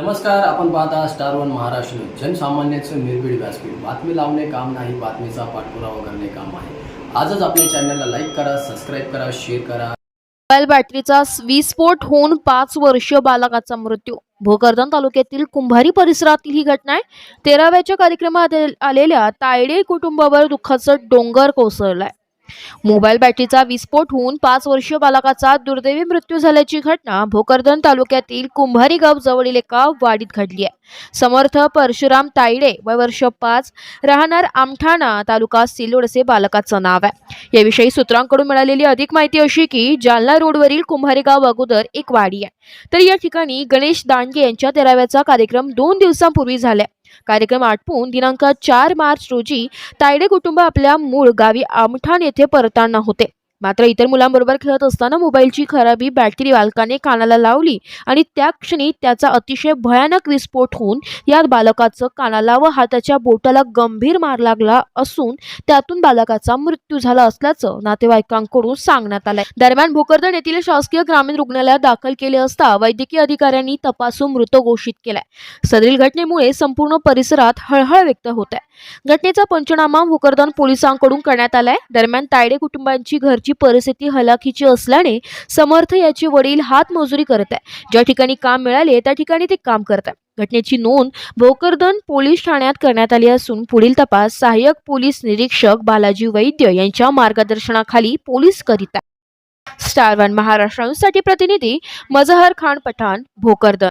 नमस्कार आपण पाहता स्टार वन महाराष्ट्र न्यूज. जनसामान्याचं निर्भीड व्यासपीठ. बातमी लावणे काम नाही बातमीचा पाठपुरावा करणे काम आहे. आजच आपल्या चॅनलला लाईक करा सबस्क्राईब करा शेअर करा. मोबाईल बॅटरीचा विस्फोट होऊन पाच वर्षीय बालकाचा मृत्यू. भोकरदन तालुक्यातील कुंभारी परिसरातील ही घटना आहे. तेराव्याच्या कार्यक्रमात आलेल्या तायडे कुटुंबावर दुःखाचं डोंगर कोसळलाय. मोबाईल बॅटरीचा विस्फोट होऊन पाच वर्षीय बालकाचा दुर्दैवी मृत्यू झाल्याची घटना भोकरदन तालुक्यातील कुंभारी गाव जवळील एका वाडीत घडली आहे. समर्थ परशुराम तायडे वय वर्ष पाच राहणार आमठाणा तालुका सिल्लोड असे बालकाचं नाव आहे. याविषयी सूत्रांकडून मिळालेली अधिक माहिती अशी की जालना रोडवरील कुंभारी गाव अगोदर एक वाडी आहे. तर या ठिकाणी गणेश दांडगे यांच्या तेराव्याचा कार्यक्रम दोन दिवसांपूर्वी झाला कार्यक्रम आटपून दिनांक चार मार्च रोजी तायडे कुटुंब आपल्या मूळ गावी आमठाण येथे परतणार होते. मात्र इतर मुलांबरोबर खेळत असताना मोबाईलची खराबी बॅटरी बालकाने कानाला लावली आणि त्या क्षणी त्याचा अतिशय भयानक विस्फोट होऊन या बालकाचं कानाला व हाताच्या बोटाला गंभीर मार लागला असून त्यातून बालकाचा मृत्यू झाला असल्याचं नातेवाईकांकडून सांगण्यात आलंय. दरम्यान भोकरदन येथील शासकीय ग्रामीण रुग्णालयात दाखल केले असता वैद्यकीय अधिकाऱ्यांनी तपासून मृत घोषित केलाय. सदरील घटनेमुळे संपूर्ण परिसरात हळहळ व्यक्त होत आहे. घटनेचा पंचनामा भोकरदन पोलिसांकडून करण्यात आलाय. दरम्यान तायडे कुटुंबांची घरची परिस्थिती हलाखीची असल्याने समर्थ याचे वडील हातमजुरी करत आहे ज्या ठिकाणी काम मिळाले त्या ठिकाणी ते काम करत आहे घटनेची नोंद भोकरदन पोलीस ठाण्यात करण्यात आली असून पुढील तपास सहाय्यक पोलीस निरीक्षक बालाजी वैद्य यांच्या मार्गदर्शनाखाली पोलीस करीत आहे स्टार वन महाराष्ट्र प्रतिनिधी मजहर खान पठाण भोकरदन.